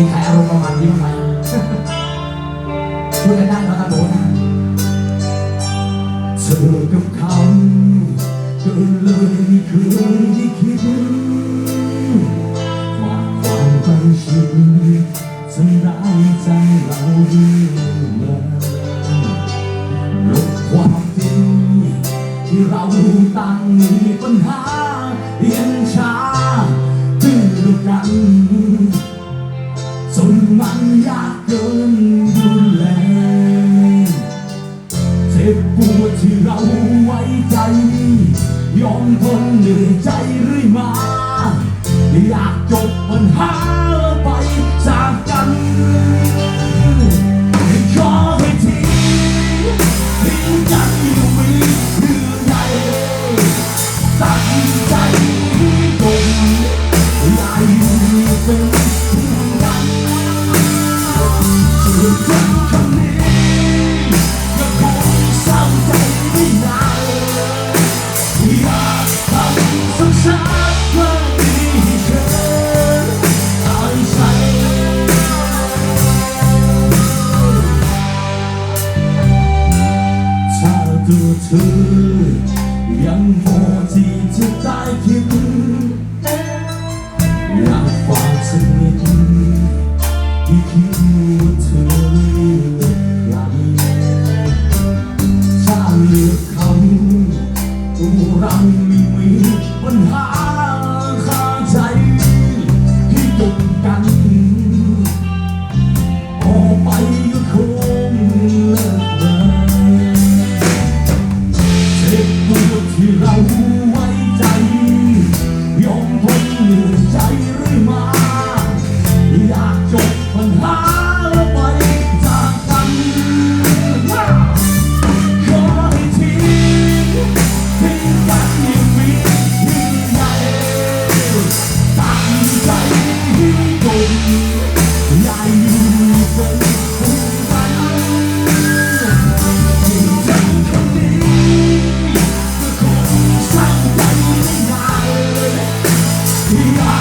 มีใครอารมณ์ประมาณนี้บ้างไหมพูดกันได้นะครับนะเธอกับเขาก็เลยคืนที่คิดมาความตั้งชื่อทำร้ายใจเราดีเลยลบความจริงที่เราตั้งมีปัญหา 在 ตัวเธอ ยังพอที่จะได้คิดอยากฝากสักนิดที่คิดว่าเธอไหลถ้าเลือกเขาตัวรัง see